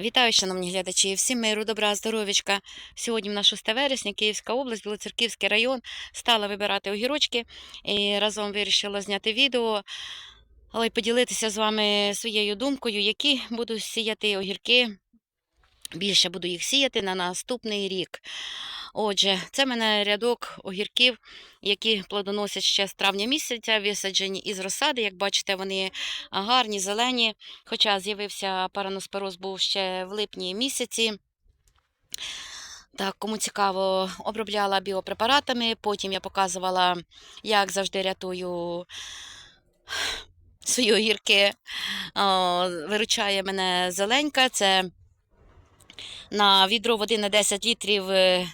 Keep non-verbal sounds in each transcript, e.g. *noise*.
Вітаю, шановні глядачі, всім миру, добра, здоров'ячка. Сьогодні в нас 6 вересня, Київська область, Білоцерківський район. Стала вибирати огірочки і разом вирішила зняти відео, але й поділитися з вами своєю думкою, які буду сіяти огірки. Більше буду їх сіяти на наступний рік. Отже, це в мене рядок огірків, які плодоносять ще з травня місяця, висаджені із розсади. Як бачите, вони гарні, зелені. Хоча з'явився параноспороз був ще в липні місяці. Так, кому цікаво, обробляла біопрепаратами. Потім я показувала, як завжди рятую *sighs* свої огірки. О, виручає мене зеленька. Це на відро води на 10 літрів е,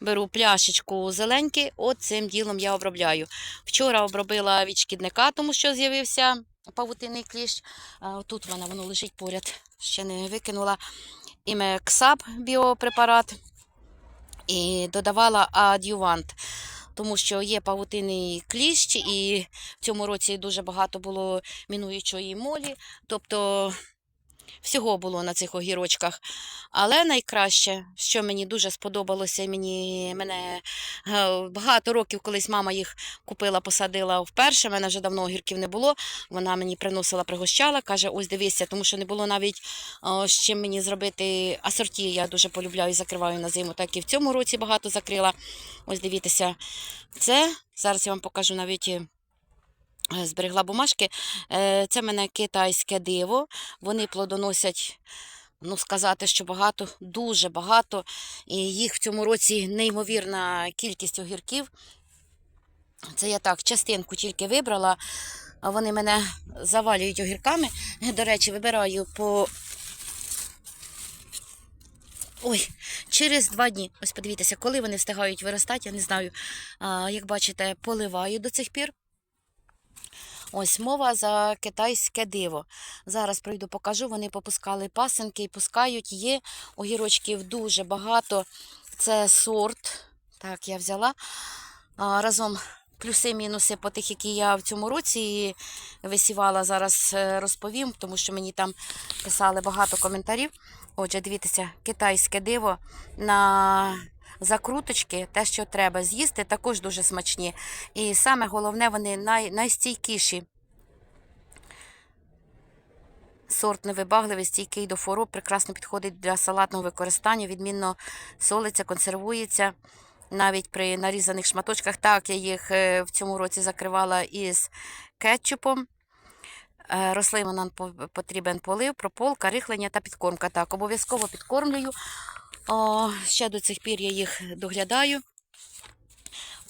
беру пляшечку зеленьки, от цим ділом я обробляю. Вчора обробила від шкідника, тому що з'явився павутинний кліщ. Тут в мене воно лежить поряд, ще не викинула. Імексап біопрепарат і додавала адювант. Тому що є павутинний кліщ, і в цьому році дуже багато було мінуючої молі. Тобто всього було на цих огірочках. Але найкраще, що мені дуже сподобалося, мені мене е, багато років колись мама їх купила, посадила вперше. мене вже давно огірків не було. Вона мені приносила, пригощала, каже: ось дивися, тому що не було навіть о, з чим мені зробити асорті. Я дуже полюбляю і закриваю на зиму. Так і в цьому році багато закрила. Ось дивіться, це зараз я вам покажу навіть. Зберегла бумажки. Е, Це мене китайське диво. Вони плодоносять, ну сказати, що багато, дуже багато. І їх в цьому році неймовірна кількість огірків. Це я так частинку тільки вибрала, вони мене завалюють огірками. До речі, вибираю по. Ой, через два дні. Ось подивіться, коли вони встигають виростати, я не знаю. Як бачите, поливаю до цих пір. Ось мова за китайське диво. Зараз пройду, покажу. Вони попускали пасинки і пускають. Є огірочків дуже багато. Це сорт. Так, я взяла. А, разом плюси-мінуси по тих, які я в цьому році висівала. Зараз е, розповім, тому що мені там писали багато коментарів. Отже, дивіться, китайське диво на закруточки, те, що треба з'їсти, також дуже смачні. І саме головне, вони най, найстійкіші. Сорт невибагливий, стійкий до хвороб, прекрасно підходить для салатного використання, відмінно солиться, консервується. Навіть при нарізаних шматочках. Так, я їх е, в цьому році закривала із кетчупом. Е, Рослинам нам потрібен полив, прополка, рихлення та підкормка. Так, обов'язково підкормлюю. О, ще до цих пір я їх доглядаю.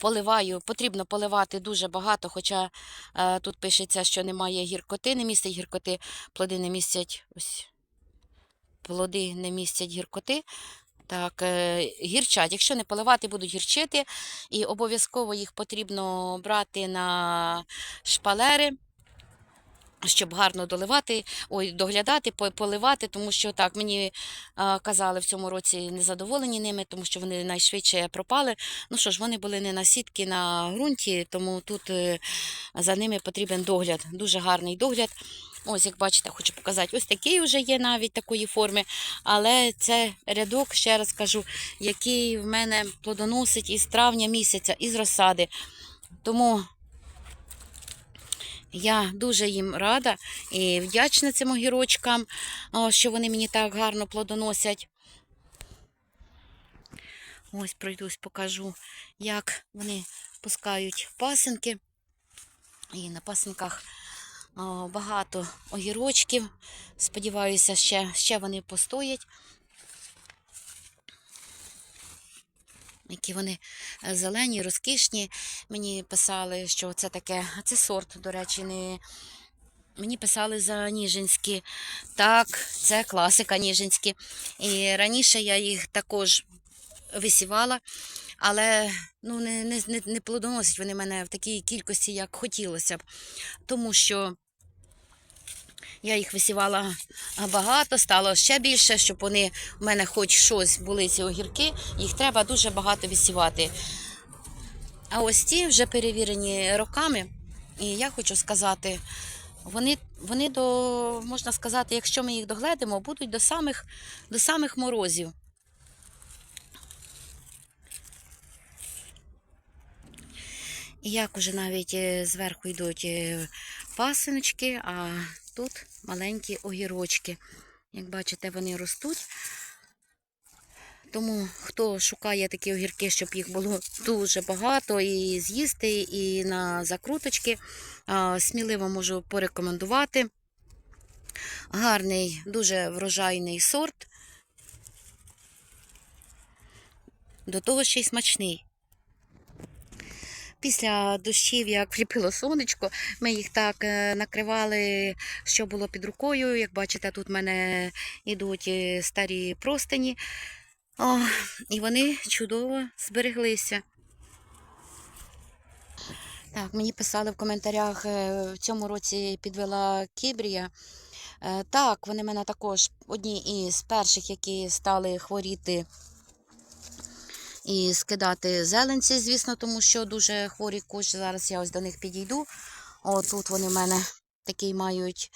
Поливаю, потрібно поливати дуже багато, хоча е, тут пишеться, що немає гіркоти, не містить гіркоти, плоди не містять ось плоди не містять гіркоти. Так, е, гірчать. Якщо не поливати, будуть гірчити. І обов'язково їх потрібно брати на шпалери щоб гарно доливати, ой, доглядати, поливати, тому що так мені казали в цьому році незадоволені ними, тому що вони найшвидше пропали. Ну що ж, вони були не на сітки на ґрунті, тому тут е, за ними потрібен догляд, дуже гарний догляд. Ось, як бачите, хочу показати, ось такий вже є навіть такої форми. Але це рядок, ще раз кажу, який в мене плодоносить із травня місяця, із розсади. Тому я дуже їм рада і вдячна цим огірочкам, що вони мені так гарно плодоносять. Ось пройдусь, покажу, як вони пускають пасинки. І на пасинках багато огірочків. Сподіваюся, ще, ще вони постоять. Які вони е, зелені, розкішні. Мені писали, що це таке, а це сорт, до речі, не. Мені писали за Ніжинські. Так, це класика Ніжинські. І раніше я їх також висівала, але ну, не, не, не, плодоносять вони мене в такій кількості, як хотілося б. Тому що я їх висівала багато, стало ще більше, щоб вони в мене хоч щось були ці огірки, їх треба дуже багато висівати. А ось ті вже перевірені роками. І я хочу сказати, Вони, вони до, можна сказати, якщо ми їх догледимо, будуть до самих, до самих морозів. І як уже навіть е, зверху йдуть е, пасиночки, а тут маленькі огірочки. Як бачите, вони ростуть. Тому хто шукає такі огірки, щоб їх було дуже багато і з'їсти, і на закруточки, сміливо можу порекомендувати. Гарний, дуже врожайний сорт. До того ще й смачний. Після дощів, як вліпило сонечко, ми їх так е, накривали, що було під рукою. Як бачите, тут в мене йдуть е, старі простині. О, і вони чудово збереглися. Так, мені писали в коментарях, е, в цьому році підвела кібрія. Так, вони в мене також одні із перших, які стали хворіти і скидати зеленці, звісно, тому що дуже хворі кущі. Зараз я ось до них підійду. О, вони в мене такий мають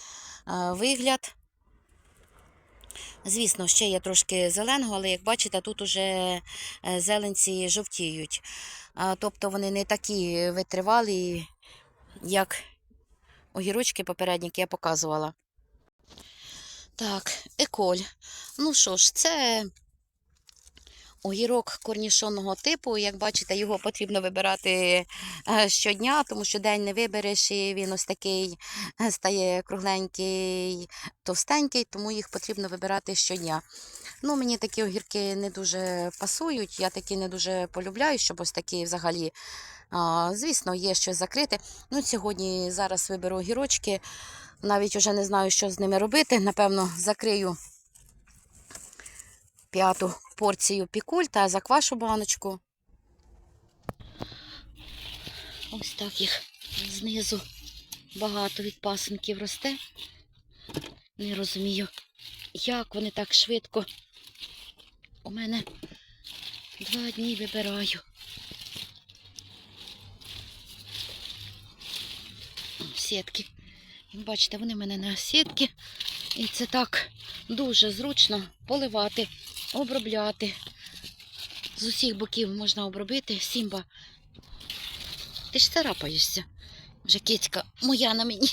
е, вигляд. Звісно, ще є трошки зеленого, але як бачите, тут уже е, зеленці жовтіють. Тобто вони не такі витривалі, як огірочки попередні, які я показувала. Так, еколь. Ну що ж, це огірок корнішонного типу. Як бачите, його потрібно вибирати е, щодня, тому що день не вибереш, і він ось такий е, стає кругленький, товстенький, тому їх потрібно вибирати щодня. Ну, мені такі огірки не дуже пасують, я такі не дуже полюбляю, щоб ось такі взагалі. Звісно, є щось закрите. Ну, сьогодні зараз виберу огірочки. Навіть вже не знаю, що з ними робити. Напевно, закрию п'яту порцію пікуль та заквашу баночку. Ось так їх знизу багато від пасенків росте. Не розумію, як вони так швидко. У мене два дні вибираю. Сітки. Бачите, вони в мене на сітки. І це так дуже зручно поливати, обробляти. З усіх боків можна обробити. Сімба. Ти ж царапаєшся. Вже кицька моя на мені.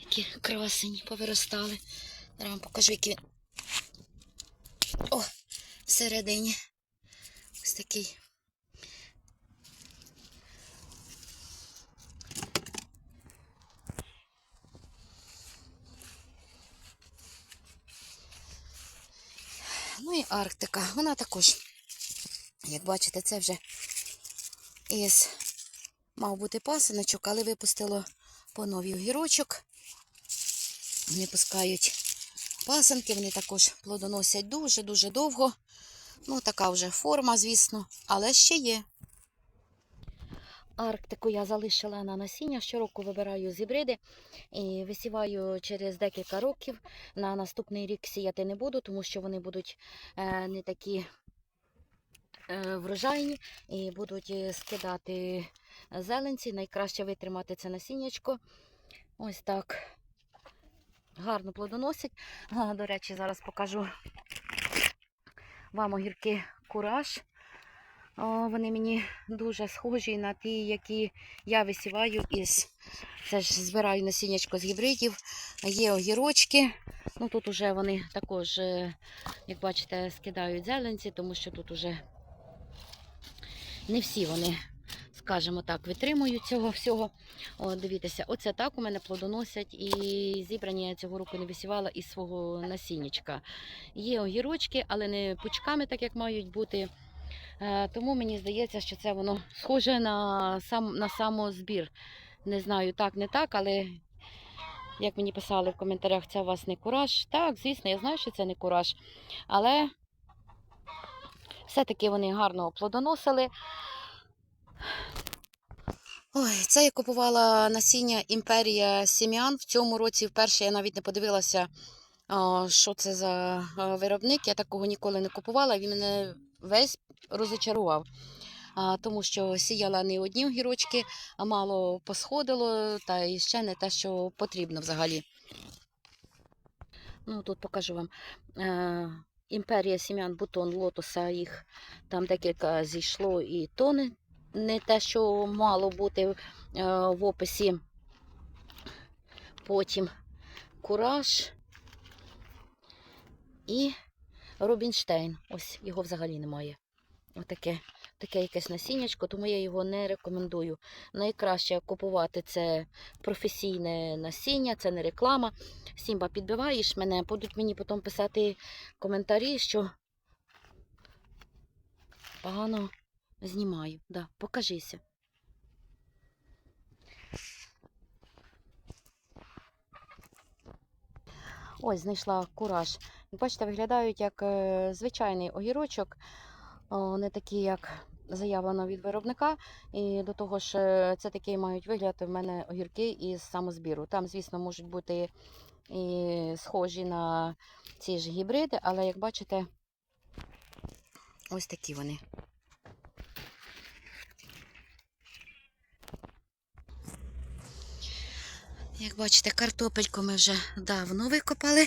Які красені повиростали. Зараз вам покажу, які. О, всередині. Ось такий. Арктика. Вона також, як бачите, це вже із мав бути пасиночок, але випустило по новій огірочок. Вони пускають пасинки, вони також плодоносять дуже-дуже довго. Ну, така вже форма, звісно, але ще є. Арктику я залишила на насіння. Щороку вибираю з гібриди і висіваю через декілька років. На наступний рік сіяти не буду, тому що вони будуть е, не такі е, врожайні і будуть е, скидати зеленці. Найкраще витримати це насіннячко. Ось так. Гарно плодоносять. А, До речі, зараз покажу вам огірки кураж. Вони мені дуже схожі на ті, які я висіваю із. Це ж збираю насіннячко з гібридів. Є огірочки. Ну тут уже вони також, е, як бачите, скидають зеленці, тому що тут уже не всі вони, скажімо так, витримують цього всього. О, дивіться, оце так у мене плодоносять і зібрані я цього року не висівала із свого насіннячка. Є огірочки, але не пучками, так як мають бути. Е, Тому мені здається, що це воно *laughs* схоже на сам на самозбір. Не знаю, так, не так, але як мені писали в коментарях, це у вас не кураж. Так, звісно, я знаю, що це не кураж. Але все-таки вони гарно плодоносили. Ой, це я купувала насіння Імперія Сім'ян. В цьому році вперше я навіть не подивилася, що це за виробник. Я такого ніколи не купувала. Він мене весь розочарував. Тому що сіяла не одні огірочки, а мало посходило, та і ще не те, що потрібно взагалі. Ну, тут покажу вам. Е, імперія сім'ян бутон лотоса, їх там декілька зійшло, і то не, не те, що мало бути е, в описі. Потім кураж і Рубінштейн. Ось його взагалі немає. Отаке таке якесь насіннячко, тому я його не рекомендую. Найкраще купувати це професійне насіння, це не реклама. Сімба, підбиваєш мене, будуть мені потім писати коментарі, що погано знімаю. Да, покажися. Ось, знайшла кураж. Як Бачите, виглядають як е, звичайний огірочок, не такі, як заявлено від виробника. І до того ж, е, це такий мають вигляд в мене огірки із самозбіру. Там, звісно, можуть бути і схожі на ці ж гібриди, але як бачите, ось такі вони. Як бачите, картопельку ми вже давно викопали.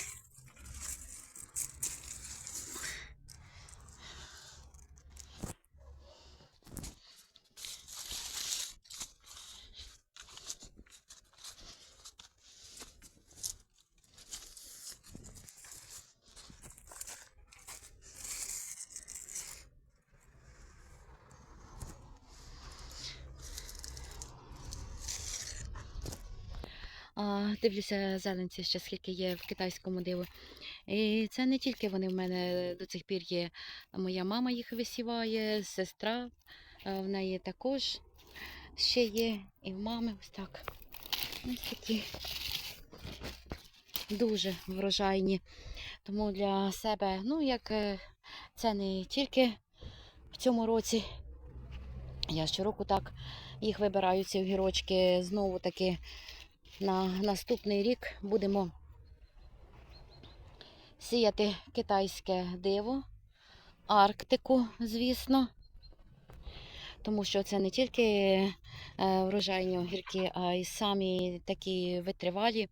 А, дивлюся зеленці ще скільки є в китайському диву. І це не тільки вони в мене до цих пір є. Моя мама їх висіває, сестра в неї також ще є. І в мами ось так. Ось такі дуже врожайні. Тому для себе, ну як е, це не тільки в цьому році. Я щороку так їх вибираю, ці огірочки. Знову таки на наступний рік будемо сіяти китайське диво, Арктику, звісно. Тому що це не тільки е, врожайні огірки, а й самі такі витривалі.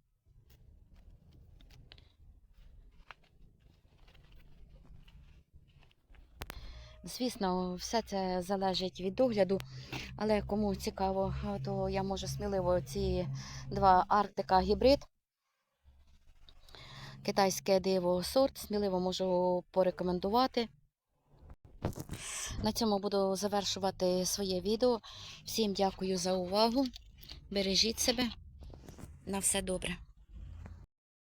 Звісно, все це залежить від догляду, але кому цікаво, то я можу сміливо ці два Арктика гібрид, китайське диво сорт, сміливо можу порекомендувати. На цьому буду завершувати своє відео. Всім дякую за увагу. Бережіть себе. На все добре.